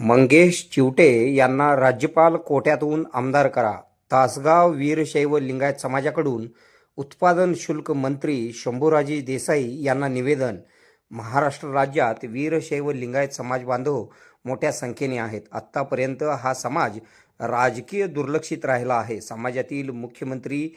मंगेश चिवटे यांना राज्यपाल कोट्यातून आमदार करा. तासगाव वीरशैव लिंगायत समाजाकडून उत्पादन शुल्क मंत्री शंभूराजी देसाई यांना निवेदन. महाराष्ट्र राज्यात वीरशैव लिंगायत समाज बांधव मोठ्या संख्येने आहेत. आत्तापर्यंत हा समाज राजकीय दुर्लक्षित राहिला आहे. समाजातील मुख्यमंत्री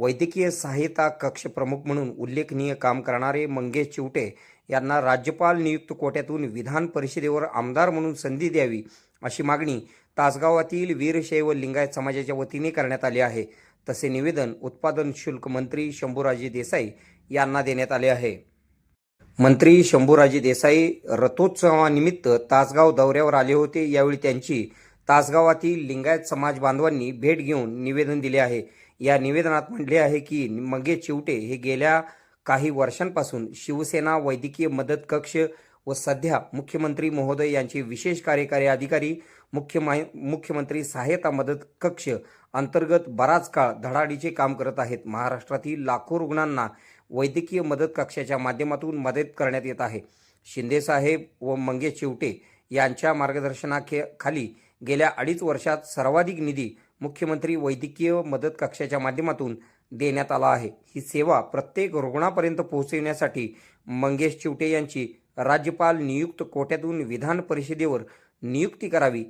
वैद्यकीय सहायता कक्ष प्रमुख म्हणून उल्लेखनीय काम करणारे मंगेश चिवटे यांना राज्यपाल नियुक्त कोट्यातून विधान परिषदेवर आमदार म्हणून संधी द्यावी अशी मागणी तासगावातील वीरशैव लिंगायत समाजाच्या वतीने करण्यात आली आहे. तसे निवेदन उत्पादन शुल्क मंत्री शंभूराजे देसाई यांना देण्यात आले आहे. मंत्री शंभूराजे देसाई रथोत्सवानिमित्त तासगाव दौऱ्यावर आले होते. यावेळी त्यांची तासगावातील लिंगायत समाज बांधवांनी भेट घेऊन निवेदन दिले आहे. या निवेदनात म्हटले आहे की मंगेश चिवटे हे गेल्या काही वर्षांपासून शिवसेना वैद्यकीय मदत कक्ष व सध्या मुख्यमंत्री महोदय यांचे विशेष कार्यकारी अधिकारी मुख्य मुख्यमंत्री सहायता मदत कक्ष अंतर्गत बराच काळ धडाडीचे काम करत आहेत. महाराष्ट्रातील लाखो रुग्णांना वैद्यकीय मदत कक्षाच्या माध्यमातून मदत करण्यात येत आहे. शिंदेसाहेब व मंगेश चिवटे यांच्या मार्गदर्शनाखे खाली गेल्या अडीच वर्षात सर्वाधिक निधी मुख्यमंत्री वैद्यकीय मदत कक्षाच्या माध्यमातून देण्यात आला आहे. ही सेवा प्रत्येक रुग्णापर्यंत पोहोचविण्यासाठी मंगेश चिवटे यांची राज्यपाल नियुक्त कोट्यातून विधान परिषदेवर नियुक्ती करावी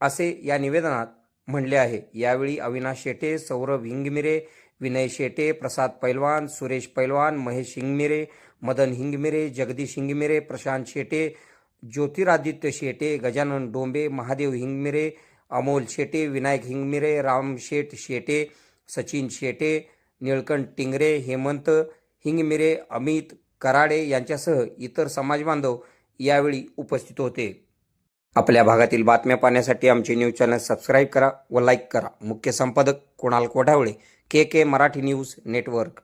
असे या निवेदनात म्हणले आहे. यावेळी अविनाश शेटे सौरभ हिंगमिरे विनय शेटे प्रसाद पैलवान सुरेश पैलवान महेश हिंगमिरे मदन हिंगमिरे जगदीश हिंगमिरे प्रशांत शेटे ज्योतिरादित्य शेटे गजानन डोंबे महादेव हिंगमिरे अमोल शेटे विनायक हिंगमिरे रामशेठ शेटे सचिन शेटे निळकंठ टिंगरे हेमंत हिंगमिरे अमित कराडे यांच्यासह इतर समाजबांधव यावेळी उपस्थित होते. आपल्या भागातील बातम्या पाहण्यासाठी आमचे न्यूज चॅनल सबस्क्राईब करा व लाईक करा. मुख्य संपादक Kunal Kodhawale K K Marathi news network.